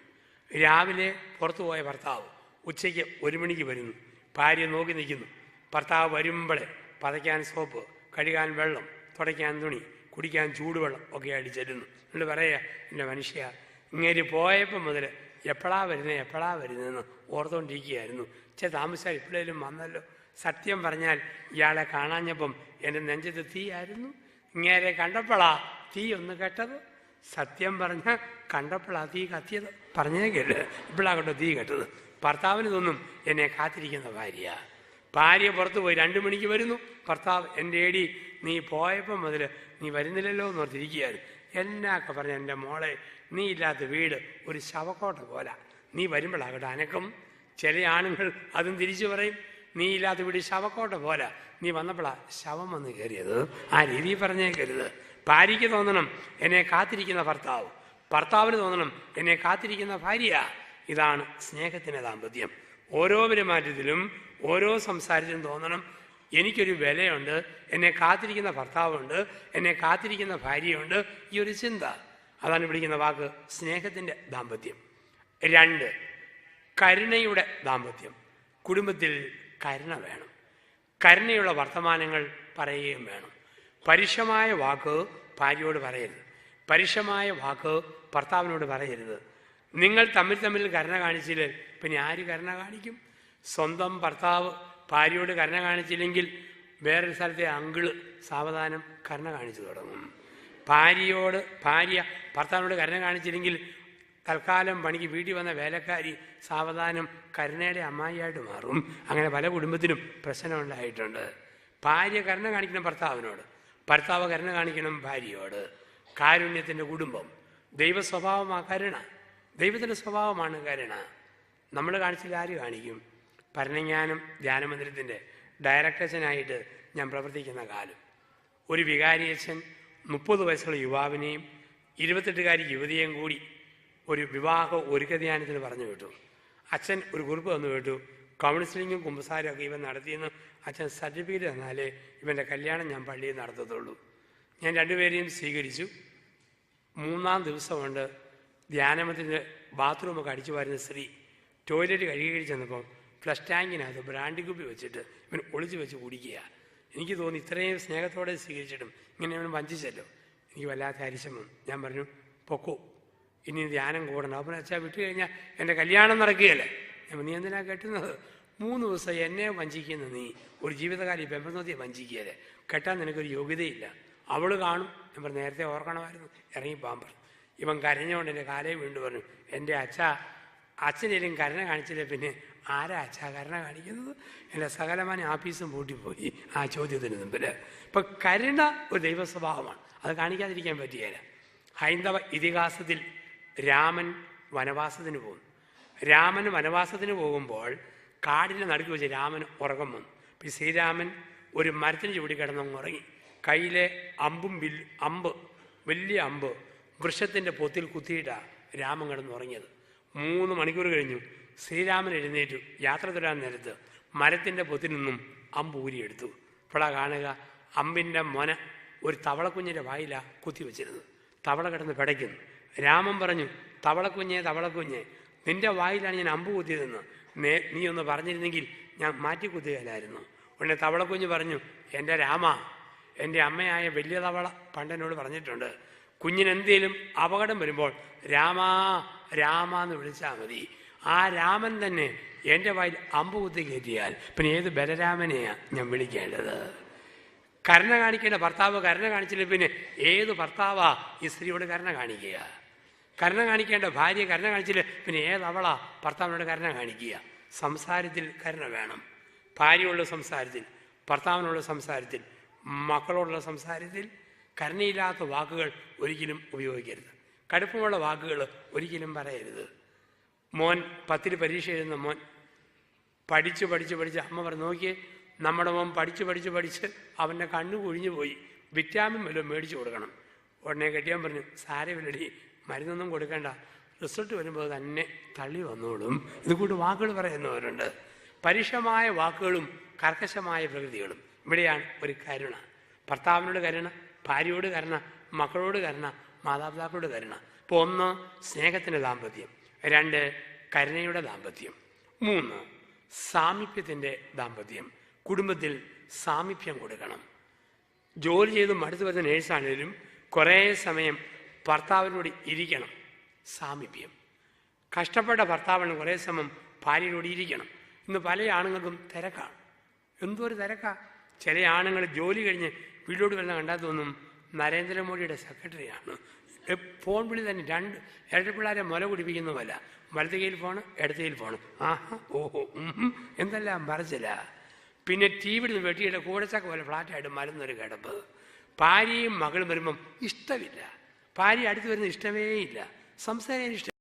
രാവിലെ പുറത്തു പോയ ഭർത്താവ് ഉച്ചയ്ക്ക് ഒരു മണിക്ക് വരുന്നു. ഭാര്യ നോക്കി നിൽക്കുന്നു. ഭർത്താവ് വരുമ്പോഴേ പതയ്ക്കാൻ സോപ്പ് കഴുകാൻ വെള്ളം തുടയ്ക്കാൻ തുണി കുടിക്കാൻ ചൂടുവെള്ളം ഒക്കെ അടിച്ചിരുന്നു. എന്നിട്ട് പറയുക എന്റെ മനുഷ്യ ഇങ്ങനെ പോയപ്പോൾ മുതൽ എപ്പോഴാ വരുന്നത് എപ്പോഴാ വരുന്നതെന്ന് ഓർത്തുകൊണ്ടിരിക്കുകയായിരുന്നു ചെ താമസം ഇപ്പോഴേലും വന്നല്ലോ. സത്യം പറഞ്ഞാൽ ഇയാളെ കാണാഞ്ഞപ്പം എന്റെ നെഞ്ചത്ത് തീയായിരുന്നു. ഇങ്ങേരെ കണ്ടപ്പോഴാ തീ ഒന്ന് കെട്ടത്. സത്യം പറഞ്ഞാൽ കണ്ടപ്പോഴാ തീ കത്തിയത്. പറഞ്ഞേ കേട്ട് ഇപ്പോഴാകട്ടോ തീ കെട്ടത്. ഭർത്താവിന് തോന്നും എന്നെ കാത്തിരിക്കുന്ന ഭാര്യ ഭാര്യ പുറത്ത് പോയി രണ്ടു മണിക്ക് വരുന്നു. ഭർത്താവ് എന്റെ ഏടി നീ പോയപ്പം മുതൽ നീ വരുന്നില്ലല്ലോ എന്ന് ഓർത്തിരിക്കുകയായിരുന്നു. എന്നൊക്കെ പറഞ്ഞ എന്റെ മോളെ നീ ഇല്ലാത്ത വീട് ഒരു ശവക്കോട്ട പോലെ. നീ വരുമ്പോഴാകട്ടെ അനക്കും. ചില ആണുങ്ങൾ അതും തിരിച്ചു പറയും. നീ ഇല്ലാത്ത വീട് ശവക്കോട്ട പോലെ. നീ വന്നപ്പോഴാ ശവം വന്ന് കയറിയത് ആ രീതി പറഞ്ഞേക്കരുത്. ഭാര്യയ്ക്ക് തോന്നണം എന്നെ കാത്തിരിക്കുന്ന ഭർത്താവ്. ഭർത്താവിന് തോന്നണം എന്നെ കാത്തിരിക്കുന്ന ഭാര്യ ഇതാണ് സ്നേഹത്തിന്റെ ദാമ്പത്യം. ഓരോ പെരുമാറ്റത്തിലും ഓരോ സംസാരത്തിലും തോന്നണം. എനിക്കൊരു വിലയുണ്ട് എന്നെ കാത്തിരിക്കുന്ന ഭർത്താവുണ്ട് എന്നെ കാത്തിരിക്കുന്ന ഭാര്യയുണ്ട്. ഈ ഒരു ചിന്ത. അതാണ് വിളിക്കുന്ന വാക്ക്. സ്നേഹത്തിന്റെ ദാമ്പത്യം. രണ്ട് കരുണയുടെ ദാമ്പത്യം. കുടുംബത്തിൽ കരുണ വേണം. കരുണയുള്ള വർത്തമാനങ്ങൾ പറയുകയും വേണം. പരുഷമായ വാക്ക് ഭാര്യയോട് പറയരുത്. പരുഷമായ വാക്ക് ഭർത്താവിനോട് പറയരുത്. നിങ്ങൾ തമ്മിൽ തമ്മിൽ കരുണ കാണിച്ചില്ലേ? പിന്നെ ആര് കരുണ കാണിക്കും? സ്വന്തം ഭർത്താവ് ഭാര്യയോട് കരുണ കാണിച്ചില്ലെങ്കിൽ വേറൊരു സ്ഥലത്തെ അങ്കിൾ സാവധാനം കരുണ കാണിച്ചു തുടങ്ങും. ഭാര്യയോട് ഭാര്യ ഭർത്താവിനോട് കരുണ കാണിച്ചില്ലെങ്കിൽ തൽക്കാലം പണിക്ക് വീട്ടിൽ വന്ന വേലക്കാരി സാവധാനം കരുണയുടെ അമ്മായിയായിട്ട് മാറും. അങ്ങനെ പല കുടുംബത്തിനും പ്രശ്നമുണ്ടായിട്ടുണ്ട്. ഭാര്യ കരുണ കാണിക്കണം ഭർത്താവിനോട്. ഭർത്താവ് കരുണ കാണിക്കണം ഭാര്യയോട്. കാരുണ്യത്തിന്റെ കുടുംബം. ദൈവ സ്വഭാവമാ കരുണ. ദൈവത്തിന്റെ സ്വഭാവമാണ് കരുണ. നമ്മൾ കാണിച്ചില്ല ആര് കാണിക്കും? ഭരണജ്ഞാനം ധ്യാനമന്ദിരത്തിന്റെ ഡയറക്ടേഷനായിട്ട് ഞാൻ പ്രവർത്തിക്കുന്ന കാലം. ഒരു വികാരിയച്ഛൻ മുപ്പത് വയസ്സുള്ള യുവാവിനെയും ഇരുപത്തെട്ടുകാരി യുവതിയെയും കൂടി ഒരു വിവാഹ ഒരുക്കധ്യാനത്തിന് പറഞ്ഞു കേട്ടു. അച്ഛൻ ഒരു കുറിപ്പ് തന്നു കേട്ടു. കൗൺസിലിങ്ങും കുമ്പസാരും ഒക്കെ ഇവൻ നടത്തിയെന്ന് അച്ഛൻ സർട്ടിഫിക്കറ്റ് തന്നാലേ ഇവന്റെ കല്യാണം ഞാൻ പള്ളിയിൽ നടത്തത്തുള്ളൂ. ഞാൻ രണ്ടുപേരെയും സ്വീകരിച്ചു. മൂന്നാം ദിവസമുണ്ട് ധ്യാനമത്തിന്റെ ബാത്റൂമൊക്കെ അടിച്ചു വരുന്ന സ്ത്രീ ടോയ്ലറ്റ് കഴുകി കഴിച്ച് ചെന്നപ്പോൾ ഫ്ലഷ് ടാങ്കിനകത്ത് ബ്രാൻഡ് കുപ്പി വെച്ചിട്ട് ഇവൻ ഒളിച്ചു വെച്ച് കുടിക്കുക എനിക്ക് തോന്നി ഇത്രയും സ്നേഹത്തോടെ സ്വീകരിച്ചിട്ടും ഇങ്ങനെ അവൻ വഞ്ചിച്ചല്ലോ. എനിക്ക് വല്ലാത്ത അരിശം വന്നു ഞാൻ പറഞ്ഞു പൊക്കോ ഇനി ധ്യാനം കൂടണം. അപ്പം അച്ഛാ വിട്ടു കഴിഞ്ഞാൽ എന്റെ കല്യാണം നടക്കുകയല്ലേ? ഞാൻ നീ എന്തിനാ കെട്ടുന്നത്? മൂന്ന് ദിവസം എന്നെ വഞ്ചിക്കുന്ന നീ. ഒരു ജീവിതകാലം ഈ പെമ്പനോതിയെ വഞ്ചിക്കുകയല്ലേ? കെട്ടാൻ നിനക്കൊരു യോഗ്യതയില്ല. അവൾ കാണും. ഞാൻ പറഞ്ഞു നേരത്തെ ഓർക്കണമായിരുന്നു. ഇറങ്ങി പാമ്പർ ഇവൻ കരഞ്ഞുകൊണ്ട് എന്റെ കാലേ വീണ്ടും പറഞ്ഞു എന്റെ അച്ഛ അച്ഛനേലും കരുണ കാണിച്ചില്ല പിന്നെ ആരാ അച്ഛ കരുണ കാണിക്കുന്നത്? എന്റെ സകലമാന ആഫീസും പൂട്ടിപ്പോയി ആ ചോദ്യത്തിന് മുമ്പിൽ. ഇപ്പം കരുണ ഒരു ദൈവ സ്വഭാവമാണ് അത് കാണിക്കാതിരിക്കാൻ പറ്റിയല്ല ഹൈന്ദവ ഇതിഹാസത്തിൽ രാമൻ വനവാസത്തിന് പോകും രാമൻ വനവാസത്തിന് പോകുമ്പോൾ കാടിന്റെ നടുക്ക് വെച്ച് രാമൻ ഉറക്കം വന്നു. അപ്പം ഈ ശ്രീരാമൻ ഒരു മരത്തിന് ചുവടി കിടന്നങ്ങ് ഉറങ്ങി. കയ്യിലെ അമ്പും വില്ല് അമ്പ് വലിയ അമ്പ് വൃക്ഷത്തിന്റെ പൊത്തിൽ കുത്തിയിട്ടാണ് രാമൻ കിടന്നുറങ്ങിയത് മൂന്ന് മണിക്കൂർ കഴിഞ്ഞു. ശ്രീരാമൻ എഴുന്നേറ്റു. യാത്ര തുടരാൻ നേരത്ത് മരത്തിന്റെ പൊത്തിൽ നിന്നും അമ്പ് ഊരിയെടുത്തു. ഇപ്പോഴാ കാണുക അമ്പിന്റെ മൊന ഒരു തവളക്കുഞ്ഞിന്റെ വായില കുത്തി വെച്ചിരുന്നു. തവള കിടന്ന് പിടയ്ക്കുന്നു. രാമൻ പറഞ്ഞു തവളക്കുഞ്ഞേ തവളക്കുഞ്ഞേ നിന്റെ വായിലാണ് ഞാൻ അമ്പ് കുത്തിയതെന്ന്. നേ നീ ഒന്ന് പറഞ്ഞിരുന്നെങ്കിൽ ഞാൻ മാറ്റി കുത്തുകയില്ലായിരുന്നു. ഉടനെ തവളക്കുഞ്ഞ് പറഞ്ഞു എന്റെ രാമ എന്റെ അമ്മയായ വലിയ തവള പണ്ടനോട് പറഞ്ഞിട്ടുണ്ട്. കുഞ്ഞിനെന്തേലും അപകടം വരുമ്പോൾ രാമാ രാമ എന്ന് വിളിച്ചാൽ മതി. ആ രാമൻ തന്നെ എന്റെ വായിൽ അമ്പ് കുത്തി കയറ്റിയാൽ പിന്നെ ഏത് ബലരാമനെയാണ് ഞാൻ വിളിക്കേണ്ടത്? കരുണ കാണിക്കേണ്ട ഭർത്താവ് കരുണ കാണിച്ചില്ല പിന്നെ ഏത് ഭർത്താവാ ഈ സ്ത്രീയോട് കരുണ കാണിക്കുക? കരുണ കാണിക്കേണ്ട ഭാര്യ കരുണ കാണിച്ചില്ല പിന്നെ ഏതവളാ ഭർത്താവിനോട് കരുണ കാണിക്കുക? സംസാരത്തിൽ കരുണ വേണം. ഭാര്യയുള്ള സംസാരത്തിൽ ഭർത്താവിനുള്ള സംസാരത്തിൽ മക്കളോടുള്ള സംസാരത്തിൽ കരുണയില്ലാത്ത വാക്കുകൾ ഒരിക്കലും ഉപയോഗിക്കരുത്. കടുപ്പമുള്ള വാക്കുകൾ ഒരിക്കലും പറയരുത്. മോൻ പത്തിൽ പരീക്ഷ എഴുതുന്ന മോൻ പഠിച്ച് പഠിച്ച് പഠിച്ച് അമ്മ പറഞ്ഞു നോക്കിയേ നമ്മുടെ മോൻ പഠിച്ച് പഠിച്ച് പഠിച്ച് അവന്റെ കണ്ണു കുഴിഞ്ഞു പോയി. വിറ്റാമിൻ വല്ലതും മേടിച്ചു കൊടുക്കണം. ഉടനെ കെട്ടിയാൻ പറഞ്ഞു സാരമില്ലടി മരുന്നൊന്നും കൊടുക്കണ്ട. റിസൾട്ട് വരുമ്പോൾ തന്നെ തള്ളി വന്നോളും. ഇത് കൂട്ട് വാക്കുകൾ പറയുന്നവരുണ്ട് പരുഷമായ വാക്കുകളും കർക്കശമായ പ്രകൃതികളും. ഇവിടെയാണ് ഒരു കരുണ. ഭർത്താവിനോട് കരുണ. ഭാര്യയോട് കരുണ മക്കളോട് കരുണ മാതാപിതാക്കളോട് കരുണ. ഇപ്പോൾ ഒന്ന് സ്നേഹത്തിന്റെ ദാമ്പത്യം. രണ്ട് കരുണയുടെ ദാമ്പത്യം. മൂന്ന് സാമീപ്യത്തിന്റെ ദാമ്പത്യം. കുടുംബത്തിൽ സാമീപ്യം കൊടുക്കണം. ജോലി ചെയ്ത് മടുത്തു വരുന്ന നേഴ്സാണേലും കുറേ സമയം ഭർത്താവിനോട് ഇരിക്കണം. സാമീപ്യം. കഷ്ടപ്പെട്ട ഭർത്താവിന് കുറേ സമയം ഭാര്യയോട് ഇരിക്കണം. ഇന്ന് പല ആണുങ്ങൾക്കും തിരക്കാണ്. എന്തോ ഒരു തിരക്കാണ് ചില ആണുങ്ങൾ ജോലി കഴിഞ്ഞ് വീട്ടിലോട്ട് വരുന്ന കണ്ടാൽ തോന്നും നരേന്ദ്രമോദിയുടെ സെക്രട്ടറിയാണ്. ഫോൺ വിളി തന്നെ രണ്ട് ഇരട്ട പിള്ളേരെ മുല കുടിപ്പിക്കുന്നതല്ല വലത്ത് കയ്യിൽ ഫോണ് ഇടത്ത് കയ്യിൽ ഫോണ്. ആഹാ ഓഹോ എന്തെല്ലാം പറച്ചില്ല പിന്നെ ടി വി നിന്ന് വെട്ടിയുടെ കൂടച്ചക്ക പോലെ ഫ്ലാറ്റായിട്ട് മരുന്നൊരു കിടപ്പ്. ഭാര്യയും മകളും വരുമ്പം ഇഷ്ടമില്ല. ഭാര്യ അടുത്ത് വരുന്ന ഇഷ്ടമേ ഇല്ല സംസാരം ഇഷ്ടം